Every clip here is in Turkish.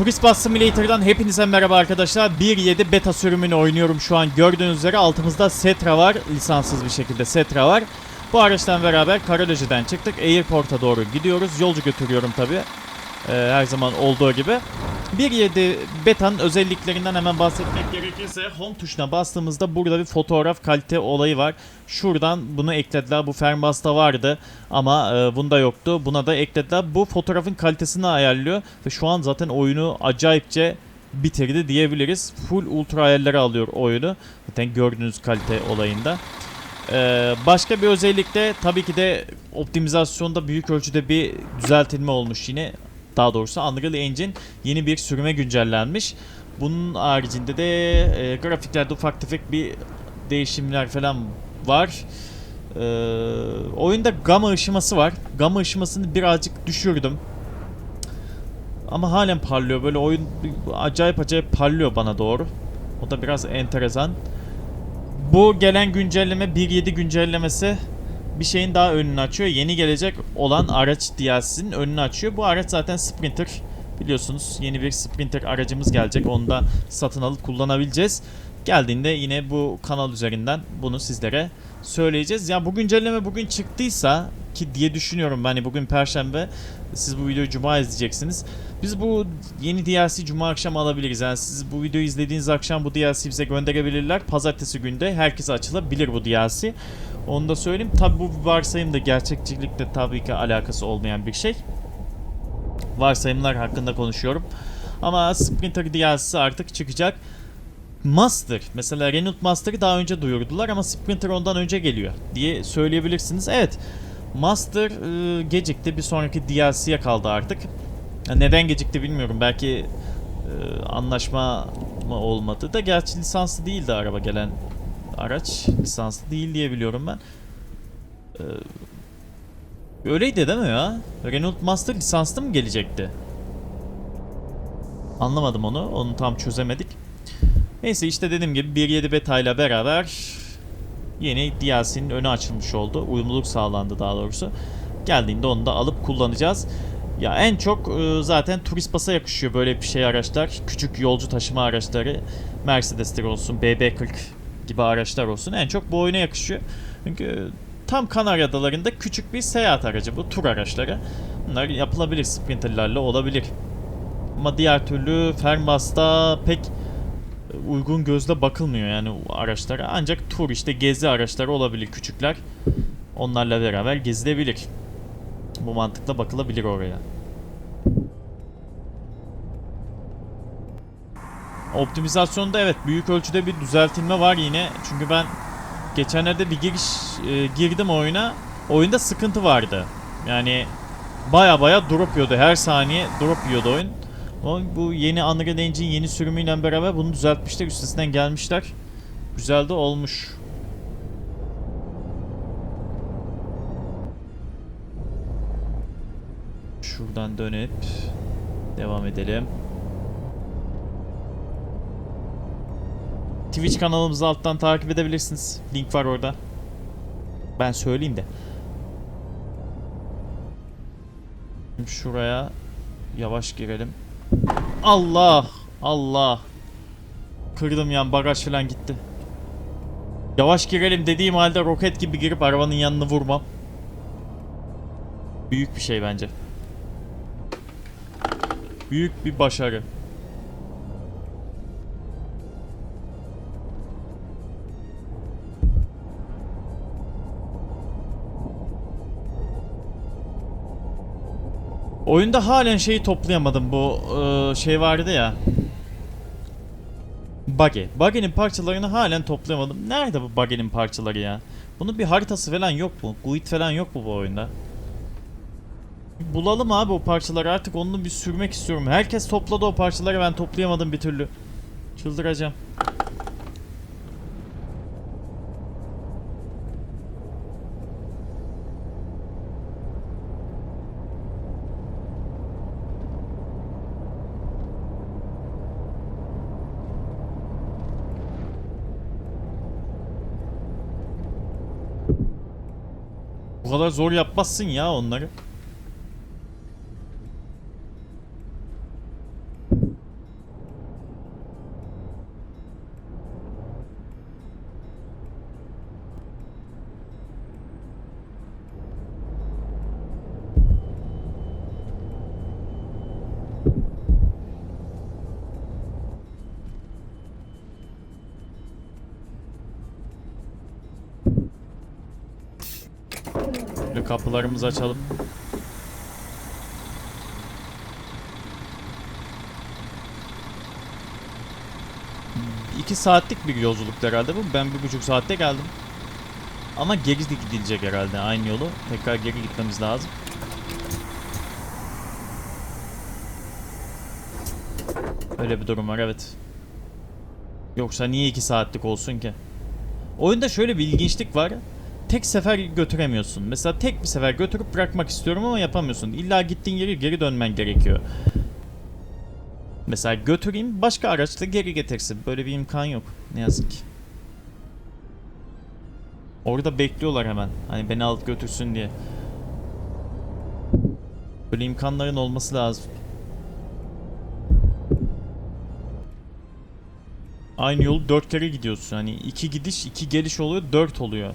Turist Bus Simulator'dan hepinize merhaba arkadaşlar. 1.7 beta sürümünü oynuyorum şu an. Gördüğünüz üzere altımızda Setra var. Lisanssız bir şekilde Setra var. Bu araçtan beraber Karaloji'den çıktık. Airport'a doğru gidiyoruz. Yolcu götürüyorum tabi. her zaman olduğu gibi. 1.7 beta'nın özelliklerinden hemen bahsetmek gerekirse home tuşuna bastığımızda burada bir fotoğraf kalite olayı var. Şuradan bunu eklediler. Bu Fernbus'ta vardı ama e, bunda yoktu. Buna da eklediler. Bu fotoğrafın kalitesini ayarlıyor ve şu an zaten oyunu acayipçe bitirdi diyebiliriz. Full ultra ayarları alıyor oyunu. Zaten gördüğünüz kalite olayında. Ee, başka bir özellik de tabii ki de optimizasyonda büyük ölçüde bir düzeltilme olmuş yine. Daha doğrusu Unreal Engine yeni bir sürüme güncellenmiş. Bunun haricinde de e, grafiklerde ufak tefek bir değişimler falan var. Ee, oyunda gamma ışıması var. Gamma ışımasını birazcık düşürdüm. Ama halen parlıyor. Böyle oyun acayip acayip parlıyor bana doğru. O da biraz enteresan. Bu gelen güncelleme 1.7 güncellemesi bir şeyin daha önünü açıyor. Yeni gelecek olan araç DLC'sinin önünü açıyor. Bu araç zaten Sprinter. Biliyorsunuz yeni bir Sprinter aracımız gelecek. Onu da satın alıp kullanabileceğiz. Geldiğinde yine bu kanal üzerinden bunu sizlere söyleyeceğiz. Ya bu güncelleme bugün çıktıysa ki diye düşünüyorum hani bugün perşembe siz bu videoyu cuma izleyeceksiniz. Biz bu yeni DLC cuma akşam alabiliriz. Yani siz bu videoyu izlediğiniz akşam bu DLC bize gönderebilirler. Pazartesi günde herkese açılabilir bu DLC. Onu da söyleyeyim. Tabi bu varsayım da gerçekçilikle tabii ki alakası olmayan bir şey. Varsayımlar hakkında konuşuyorum. Ama Sprinter DLC'si artık çıkacak. Master. Mesela Renault Master'ı daha önce duyurdular ama Sprinter ondan önce geliyor diye söyleyebilirsiniz. Evet. Master e, gecikti. Bir sonraki DLC'ye kaldı artık. Neden gecikti bilmiyorum. Belki e, anlaşma mı olmadı da gerçi lisanslı değildi araba gelen araç. Lisanslı değil diye biliyorum ben. Ee, öyleydi değil mi ya? Renault Master lisanslı mı gelecekti? Anlamadım onu. Onu tam çözemedik. Neyse işte dediğim gibi 1.7 beta ile beraber yeni DLC'nin önü açılmış oldu. Uyumluluk sağlandı daha doğrusu. Geldiğinde onu da alıp kullanacağız. Ya en çok e, zaten turist basa yakışıyor böyle bir şey araçlar. Küçük yolcu taşıma araçları. Mercedes'ler olsun, BB40 gibi araçlar olsun. En çok bu oyuna yakışıyor. Çünkü tam Kanarya Adaları'nda küçük bir seyahat aracı bu. Tur araçları. Bunlar yapılabilir sprinterlarla olabilir. Ama diğer türlü Fernbus'ta pek uygun gözle bakılmıyor yani araçlara. Ancak tur işte gezi araçları olabilir küçükler. Onlarla beraber gezilebilir. Bu mantıkla bakılabilir oraya. Optimizasyonda evet büyük ölçüde bir düzeltilme var yine. Çünkü ben geçenlerde bir giriş e, girdim oyuna. Oyunda sıkıntı vardı. Yani baya baya drop yiyordu. Her saniye drop yiyordu oyun. Ama bu yeni Unreal Engine yeni sürümüyle beraber bunu düzeltmişler. Üstesinden gelmişler. Güzel de olmuş. Şuradan dönüp devam edelim. Twitch kanalımızı alttan takip edebilirsiniz. Link var orada. Ben söyleyeyim de. Şuraya yavaş girelim. Allah! Allah! Kırdım yan bagaj falan gitti. Yavaş girelim dediğim halde roket gibi girip arabanın yanını vurmam. Büyük bir şey bence. Büyük bir başarı. Oyunda halen şeyi toplayamadım bu e, şey vardı ya. Buggy. Buggy'nin parçalarını halen toplayamadım. Nerede bu Buggy'nin parçaları ya? Bunun bir haritası falan yok mu? GUID falan yok mu bu oyunda? Bulalım abi o parçaları artık onu bir sürmek istiyorum. Herkes topladı o parçaları ben toplayamadım bir türlü. Çıldıracağım. Bu kadar zor yapmazsın ya onları. Kapılarımızı açalım. İki saatlik bir yolculuktu herhalde bu. Ben bir buçuk saatte geldim. Ama geri de gidilecek herhalde aynı yolu. Tekrar geri gitmemiz lazım. Öyle bir durum var evet. Yoksa niye iki saatlik olsun ki? Oyunda şöyle bir ilginçlik var. Tek sefer götüremiyorsun. Mesela tek bir sefer götürüp bırakmak istiyorum ama yapamıyorsun. İlla gittiğin yere geri dönmen gerekiyor. Mesela götüreyim başka araçla geri getirsin. Böyle bir imkan yok. Ne yazık ki. Orada bekliyorlar hemen. Hani beni alıp götürsün diye. Böyle imkanların olması lazım. Aynı yolu dört kere gidiyorsun. Hani iki gidiş, iki geliş oluyor, dört oluyor.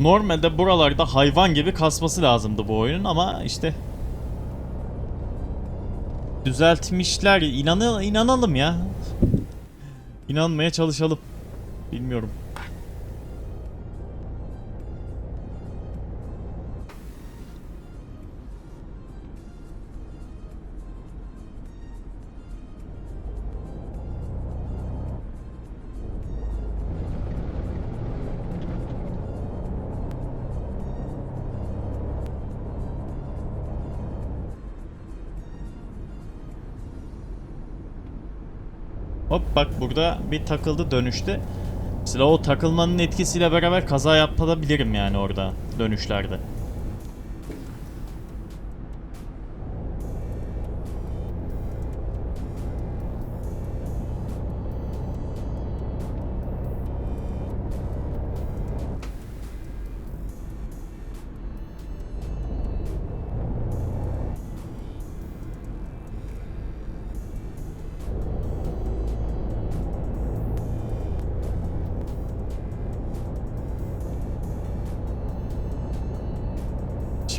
Normalde buralarda hayvan gibi kasması lazımdı bu oyunun ama işte düzeltmişler. İnanı inanalım ya. İnanmaya çalışalım. Bilmiyorum. Hop bak burada bir takıldı dönüşte. Mesela o takılmanın etkisiyle beraber kaza yapabilirim yani orada dönüşlerde.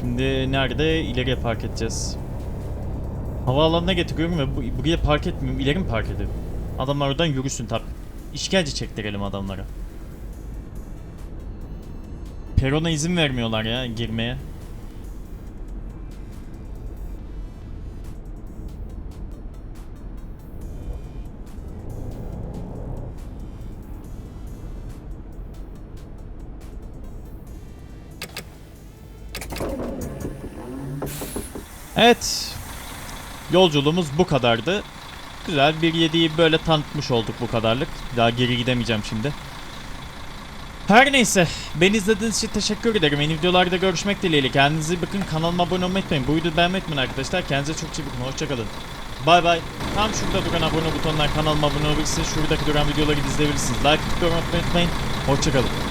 Şimdi nerede? İleriye park edeceğiz. Havaalanına getiriyorum ve bu, buraya park etmiyorum. İleri mi park ediyorum? Adamlar oradan yürüsün tabi. İşkence çektirelim adamlara. Perona izin vermiyorlar ya girmeye. Evet. Yolculuğumuz bu kadardı. Güzel 1.7'yi böyle tanıtmış olduk bu kadarlık. Daha geri gidemeyeceğim şimdi. Her neyse. Beni izlediğiniz için teşekkür ederim. Yeni videolarda görüşmek dileğiyle. Kendinize bakın. Kanalıma abone olmayı unutmayın. Bu videoyu beğenmeyi unutmayın arkadaşlar. Kendinize çok iyi bakın. Hoşçakalın. Bay bay. Tam şurada duran abone butonlar kanalıma abone olabilirsiniz. Şuradaki duran videoları izleyebilirsiniz. Like, atmayı unutmayın. Hoşçakalın.